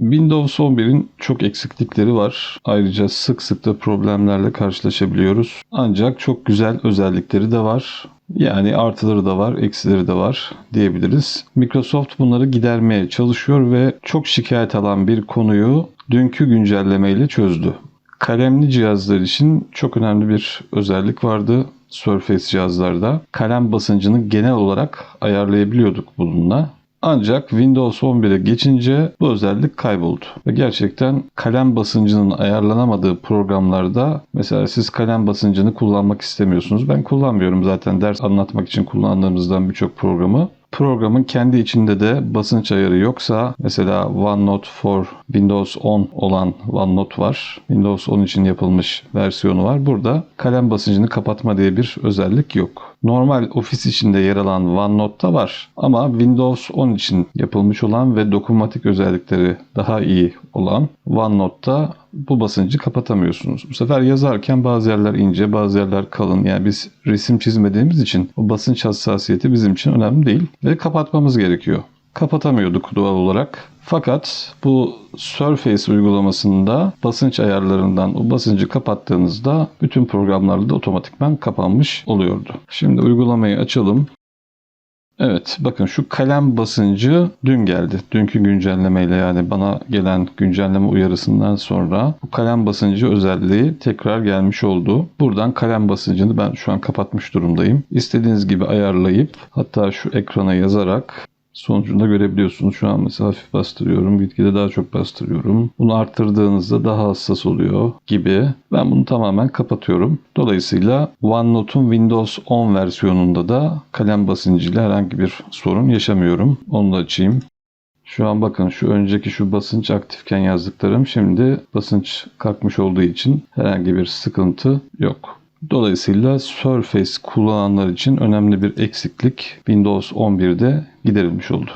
Windows 11'in çok eksiklikleri var. Ayrıca sık sık da problemlerle karşılaşabiliyoruz. Ancak çok güzel özellikleri de var. Yani artıları da var, eksileri de var diyebiliriz. Microsoft bunları gidermeye çalışıyor ve çok şikayet alan bir konuyu dünkü güncellemeyle çözdü. Kalemli cihazlar için çok önemli bir özellik vardı Surface cihazlarda. Kalem basıncını genel olarak ayarlayabiliyorduk bununla. Ancak Windows 11'e geçince bu özellik kayboldu. Ve gerçekten kalem basıncının ayarlanamadığı programlarda mesela siz kalem basıncını kullanmak istemiyorsunuz. Ben kullanmıyorum zaten ders anlatmak için kullandığımızdan birçok programı. Programın kendi içinde de basınç ayarı yoksa mesela OneNote for Windows 10 olan OneNote var. Windows 10 için yapılmış versiyonu var. Burada kalem basıncını kapatma diye bir özellik yok. Normal ofis içinde yer alan OneNote'da var ama Windows 10 için yapılmış olan ve dokunmatik özellikleri daha iyi olan OneNote'da bu basıncı kapatamıyorsunuz. Bu sefer yazarken bazı yerler ince, bazı yerler kalın. Yani biz resim çizmediğimiz için o basınç hassasiyeti bizim için önemli değil ve kapatmamız gerekiyor. Kapatamıyorduk doğal olarak. Fakat bu Surface uygulamasında basınç ayarlarından o basıncı kapattığınızda bütün programlarda otomatikman kapanmış oluyordu. Şimdi uygulamayı açalım. Evet bakın şu kalem basıncı dün geldi. Dünkü güncellemeyle yani bana gelen güncelleme uyarısından sonra bu kalem basıncı özelliği tekrar gelmiş oldu. Buradan kalem basıncını ben şu an kapatmış durumdayım. İstediğiniz gibi ayarlayıp hatta şu ekrana yazarak sonucunda görebiliyorsunuz. Şu an mesela hafif bastırıyorum. Gitgide daha çok bastırıyorum. Bunu arttırdığınızda daha hassas oluyor gibi. Ben bunu tamamen kapatıyorum. Dolayısıyla OneNote'un Windows 10 versiyonunda da kalem basıncıyla herhangi bir sorun yaşamıyorum. Onu da açayım. Şu an bakın şu önceki şu basınç aktifken yazdıklarım şimdi basınç kalkmış olduğu için herhangi bir sıkıntı yok. Dolayısıyla Surface kullananlar için önemli bir eksiklik Windows 11'de giderilmiş oldu.